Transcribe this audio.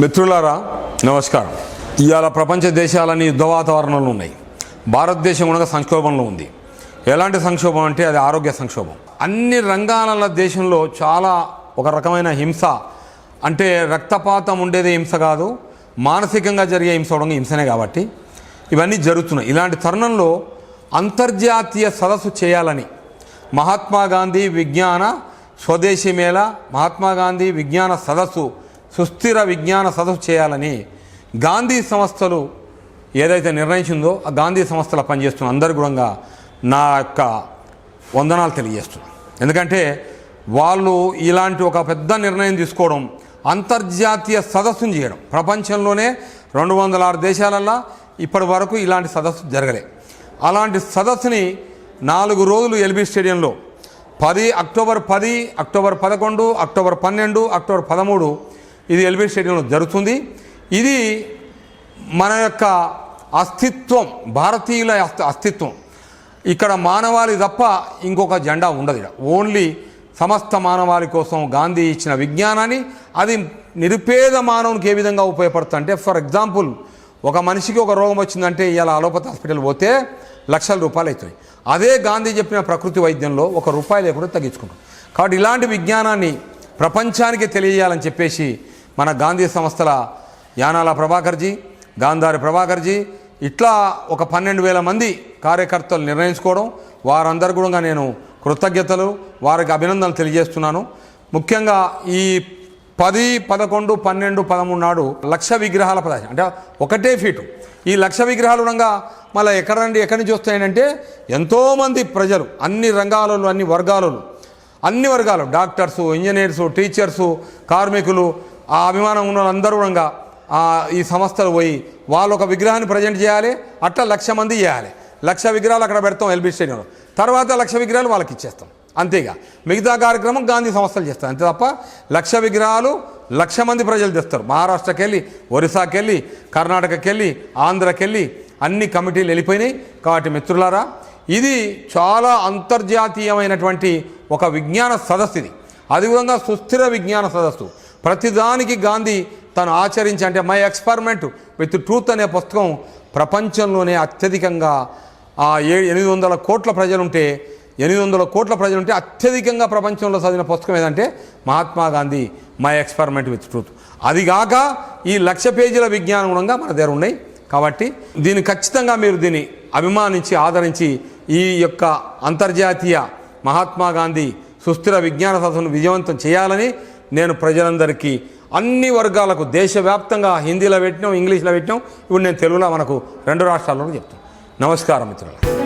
మిత్రులారా నమస్కారం. ఇవాళ ప్రపంచ దేశాలని యుద్ధ వాతావరణంలో ఉన్నాయి. భారతదేశం కూడా సంక్షోభంలో ఉంది. ఎలాంటి సంక్షోభం అంటే అది ఆరోగ్య సంక్షోభం. అన్ని రంగాల దేశంలో చాలా ఒక రకమైన హింస. అంటే రక్తపాతం ఉండేది హింస కాదు మానసికంగా జరిగే హింస అవడం హింసనే కాబట్టి ఇవన్నీ జరుగుతున్నాయి. ఇలాంటి తరుణంలో అంతర్జాతీయ సదస్సు చేయాలని మహాత్మా గాంధీ విజ్ఞాన స్వదేశీ మేళ మహాత్మా గాంధీ విజ్ఞాన సదస్సు సుస్థిర విజ్ఞాన సదస్సు చేయాలని గాంధీ సంస్థలు ఏదైతే నిర్ణయించిందో ఆ గాంధీ సంస్థలో పనిచేస్తున్న అందరు కూడా నా యొక్క వందనాలు తెలియజేస్తున్నాను. ఎందుకంటే వాళ్ళు ఇలాంటి ఒక పెద్ద నిర్ణయం తీసుకోవడం అంతర్జాతీయ సదస్సును చేయడం ప్రపంచంలోనే రెండు వందల ఆరు దేశాలల్లో ఇప్పటి వరకు ఇలాంటి సదస్సు జరగలే. అలాంటి సదస్సుని నాలుగు రోజులు ఎల్బీ స్టేడియంలో పది అక్టోబర్ పది అక్టోబర్ పదకొండు అక్టోబర్ పన్నెండు అక్టోబర్ పదమూడు ఇది ఎలివేట్ స్టేడియంలో జరుగుతుంది. ఇది మన యొక్క అస్తిత్వం భారతీయుల అస్తిత్వం. ఇక్కడ మానవాళి తప్ప ఇంకొక జెండా ఉండదు ఇక్కడ. ఓన్లీ సమస్త మానవాళి కోసం గాంధీ ఇచ్చిన విజ్ఞానాన్ని అది నిరుపేద మానవునికి ఏ విధంగా ఉపయోగపడుతుంది అంటే ఫర్ ఎగ్జాంపుల్ ఒక మనిషికి ఒక రోగం వచ్చిందంటే ఇలా అలోపతి హాస్పిటల్ పోతే లక్షల రూపాయలు అవుతాయి. అదే గాంధీ చెప్పిన ప్రకృతి వైద్యంలో ఒక రూపాయి లేకుండా తగ్గించుకుంటాం. కాబట్టి ఇలాంటి విజ్ఞానాన్ని ప్రపంచానికి తెలియజేయాలని చెప్పేసి మన గాంధీ సంస్థల యానాల ప్రభాకర్జీ గాంధారి ప్రభాకర్జీ ఇట్లా ఒక పన్నెండు వేల మంది కార్యకర్తలు నిర్ణయించుకోవడం వారందరు కూడా నేను కృతజ్ఞతలు వారికి అభినందనలు తెలియజేస్తున్నాను. ముఖ్యంగా ఈ పది పదకొండు పన్నెండు పదమూడు నాడు లక్ష విగ్రహాల ప్రదర్శన అంటే ఒకటే ఫీటు. ఈ లక్ష విగ్రహాలు ఉండగా మళ్ళీ ఎక్కడ నుండి ఎక్కడి నుంచి వస్తాయంటే ఎంతోమంది ప్రజలు అన్ని రంగాలలో అన్ని వర్గాలలో అన్ని వర్గాలు డాక్టర్సు ఇంజనీర్సు టీచర్సు కార్మికులు ఆ అభిమానం ఉన్న వాళ్ళందరూ కూడా ఈ సంస్థలు పోయి వాళ్ళు ఒక విగ్రహాన్ని ప్రజెంట్ చేయాలి అట్లా లక్ష మంది చేయాలి. లక్ష విగ్రహాలు అక్కడ పెడతాం ఎల్బీ స్టేడియంలో. తర్వాత లక్ష విగ్రహాలు వాళ్ళకి ఇచ్చేస్తాం. అంతేగా. మిగతా కార్యక్రమం గాంధీ సంస్థలు చేస్తాం అంతే తప్ప లక్ష విగ్రహాలు లక్ష మంది ప్రజలు తెస్తారు. మహారాష్ట్రకి వెళ్ళి ఒరిస్సాకి వెళ్ళి కర్ణాటకకి వెళ్ళి ఆంధ్రకి వెళ్ళి అన్ని కమిటీలు వెళ్ళిపోయినాయి. కాబట్టి మిత్రులారా ఇది చాలా అంతర్జాతీయమైనటువంటి ఒక విజ్ఞాన సదస్సు ఇది. అది విధంగా సుస్థిర విజ్ఞాన సదస్సు. ప్రతిదానికి గాంధీ తను ఆచరించి అంటే మై ఎక్స్పెరిమెంట్ విత్ ట్రూత్ అనే పుస్తకం ప్రపంచంలోనే అత్యధికంగా ఆ ఏ ఎనిమిది వందల కోట్ల ప్రజలుంటే ఎనిమిది వందల కోట్ల ప్రజలుంటే అత్యధికంగా ప్రపంచంలో చదివిన పుస్తకం ఏదంటే Mahatma Gandhi my experiment with truth. అది కాక ఈ లక్ష పేజీల విజ్ఞానం కూడా మన దగ్గర ఉన్నాయి. కాబట్టి దీన్ని ఖచ్చితంగా మీరు దీన్ని అభిమానించి ఆదరించి ఈ యొక్క అంతర్జాతీయ మహాత్మా గాంధీ సుస్థిర విజ్ఞాన సదస్సును విజయవంతం చేయాలని నేను ప్రజలందరికీ అన్ని వర్గాలకు దేశవ్యాప్తంగా హిందీలో పెట్టినాం ఇంగ్లీష్లో పెట్టినాం. ఇప్పుడు నేను తెలుగులో మనకు రెండు రాష్ట్రాల్లో చెప్తాను. నమస్కారం మిత్రులు